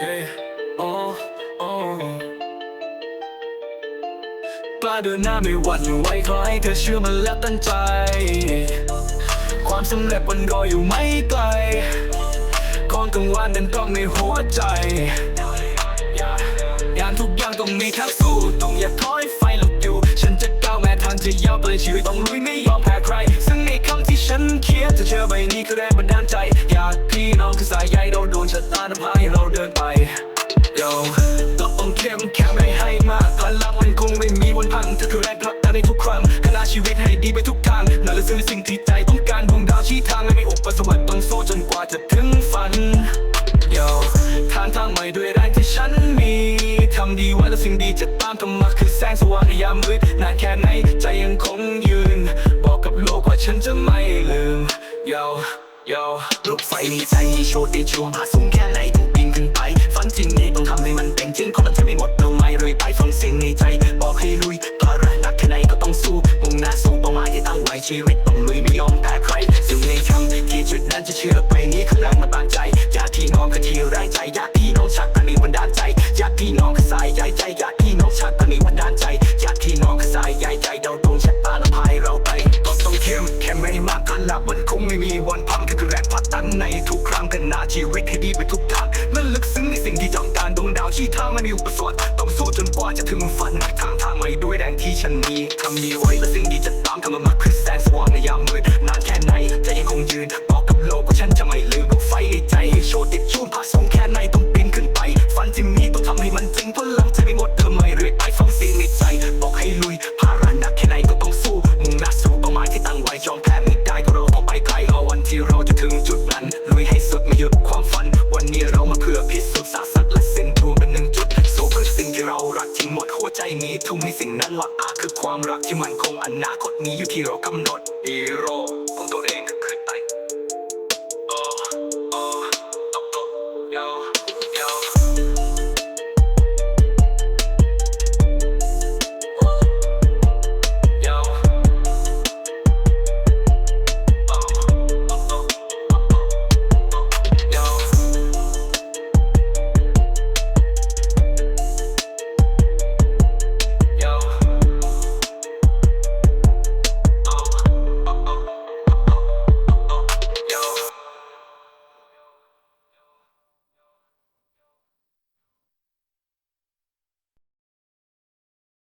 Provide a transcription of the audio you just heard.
Hey, oh, oh กล้าเดินหน้าไม่หวั่นไหวขอให้เธอเชื่อมันและตั้งใจ ความสำเร็จมันรออยู่ไม่ไกลก่อนกลางวันนั้นต้องมีหัวใจงานทุกอย่างต้องมีทางสู้ต้องอย่าถอยไฟลุกอยู่ ฉันจะก้าวแม้ทางจะยาวเปชีวิตต้องลุยไม่ยอมแพ้ใคร ซึ่งในคำที่ฉันเขียนจะเชื่อใบนี้คือแรงบันดาลใจายใยเราโดนชะตานำให้เราเดินไปโยต้องเข้มแข็งไม่ให้มากพลังมันคงไม่มีวันพังเธอคือแรงผลักดันในทุกครั้งขณะชีวิตให้ดีไปทุกทางนั่นและคือสิ่งที่ใจต้องการดวงดาวชี้ทางและไม่อุปสรรคต้องสู้จนกว่าจะถึงฝันโยทางทางใหม่ด้วยแรงที่ฉันมีทำดีไว้แล้วสิ่งดีจะตามธรรมะคือแสงสว่างในยามมืดนานแค่ไหนใจยังคงยืน มีใจให้โชว์ได้ชัวร์ผาสูงแค่ไหนต้องปีนขึ้นไป ฝันจริงนี่ต้องทำให้มันเป็นจริงเพราะมันจะไม่หมดเราไม่เลยไปฟังเสียงในใจ บอกให้ลุยภาระหนักแค่ไหนก็ต้องสู้มุ่งหน้าสู่เป้าหมายที่ตั้งไว้ชีวิตต้องลุยไม่ยอมแพ้ใครสิ่งในคำที่จุดนั้นจะเชื่อไปนี้คือแรงมันบางใจ ลับมันคงไม่มีวันพังคือแรงผลักดันในทุกครั้งกันหนาชีวิตให้ดีไปทุกทางนั่นลึกซึ้งในสิ่งที่ต้องการดวงดาวชี้ทางไม่มีอุปสรรคต้องสู้จนกว่าจะถึงฝันทางทางไม่ด้วยแรงที่ฉันมีทำมีไว้และสิ่งดีจะตามทำมามาคือแสงสว่างในยามมืดนานแค่ไหนจะยังคงยืน ทุ่มให้สิ่งนั้นละคือความรักที่มันคงอนาคตนี้อยู่ที่เรากำหนดอีโร